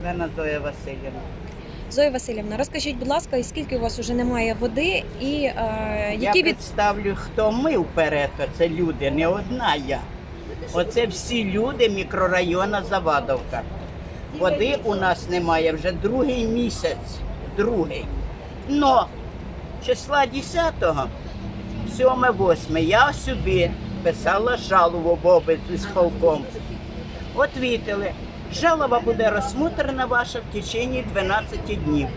Зоя Васильівна. Зоя Васильівна, розкажіть, будь ласка, і скільки у вас вже немає води, і е, Я які від представлю, хто ми вперед, це люди, не одна я. Оце всі люди мікрорайону Завадовка. Води у нас немає вже другий місяць. Другий. Но числа 10-го, 7-8 я сюди писала жалобу в область з полком. Отвітили, жалоба буде розсмотрена ваша в течение 12 днів.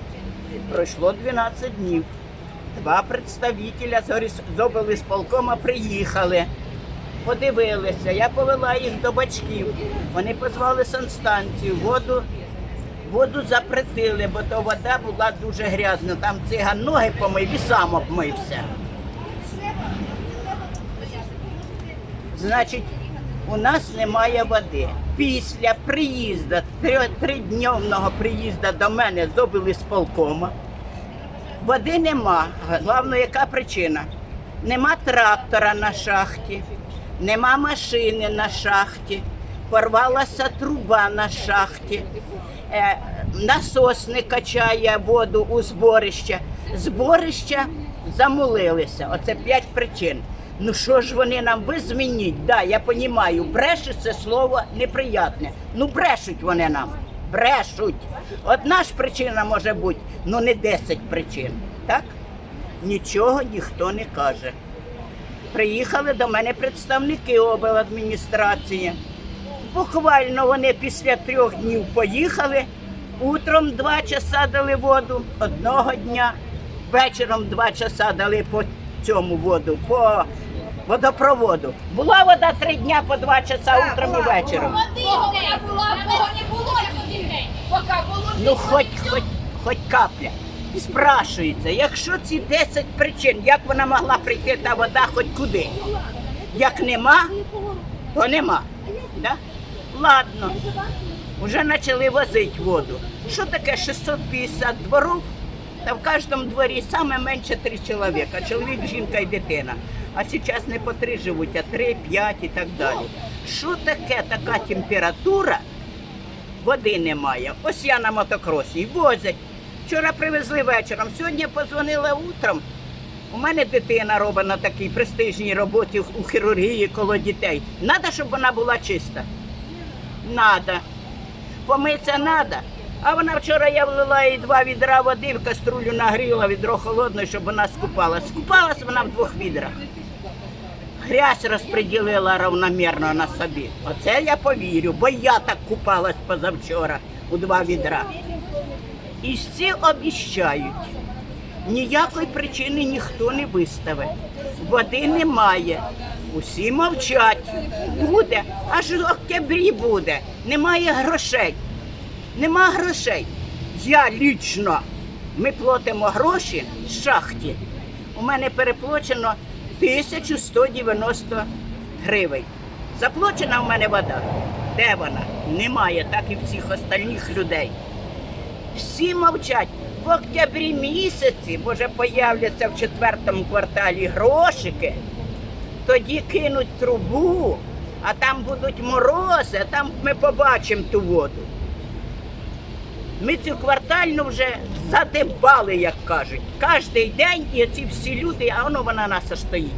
Пройшло 12 днів. Два представителя з облісполкома приїхали, подивилися. Я повела їх до батьків. Вони позвали санстанцію, воду, воду запретили, бо то вода була дуже грязна. Там циган ноги помив і сам обмився. Значить, у нас немає води. Після приїзду, три- тридневного приїзду до мене з облісполкома, Води нема. Головне, яка причина? Нема трактора на шахті, нема машини на шахті, порвалася труба на шахті, е, насос не качає воду у зборище. Зборища замулилися. Оце п'ять причин. Ну що ж вони нам ви змініть? Да, я розумію, брешуть це слово неприятне. Ну брешуть вони нам. Брешуть. Одна ж причина може бути, ну не 10 причин. Так? Нічого ніхто не каже. Приїхали до мене представники обладміністрації. Буквально вони після трьох днів поїхали. Утром два часа дали воду одного дня, вечором два часа дали по цьому воду, по водопроводу. Була вода три дня по два часа утром і вечором. Води була, того не було дітей. Поки було Ну, хоч, хоч, хоч капля. Спрашується, якщо ці 10 причин, як вона могла прийти та вода хоч куди? Як нема, то нема. Да? Ладно, вже почали возити воду. Що таке 650 дворів? Та в кожному дворі саме менше три чоловіка. Чоловік, жінка і дитина. А зараз не по три живуть, а три, п'ять і так далі. Що таке така температура? води немає. Ось я на мотокросі возять. Вчора привезли вечором, сьогодні позвонила утром. У мене дитина робить на такій престижній роботі у хірургії коло дітей. Надо, щоб вона була чиста. Надо. Помитися надо. А вона вчора я влила їй два відра води, в каструлю нагріла відро холодне, щоб вона скупалась. Скупалась вона в двох відрах. Грязь розподілила равномірно на собі. Оце я повірю, бо я так купалась позавчора у два відра. І всі обіщають. Ніякої причини ніхто не виставить. Води немає. Усі мовчать. Буде, аж в октябрі буде. Немає грошей. Нема грошей. Я лічно. Ми платимо гроші з шахті. У мене переплачено 1190 гривень. Заплачена в мене вода. Де вона? Немає, так і всіх остальних людей. Всі мовчать. В октябрі місяці, може, появляться в четвертому кварталі грошики, тоді кинуть трубу, а там будуть морози, а там ми побачимо ту воду. Ми цю квартальну вже задибали, як кажуть. Кожний день і ці всі люди, а воно вона нас стоїть.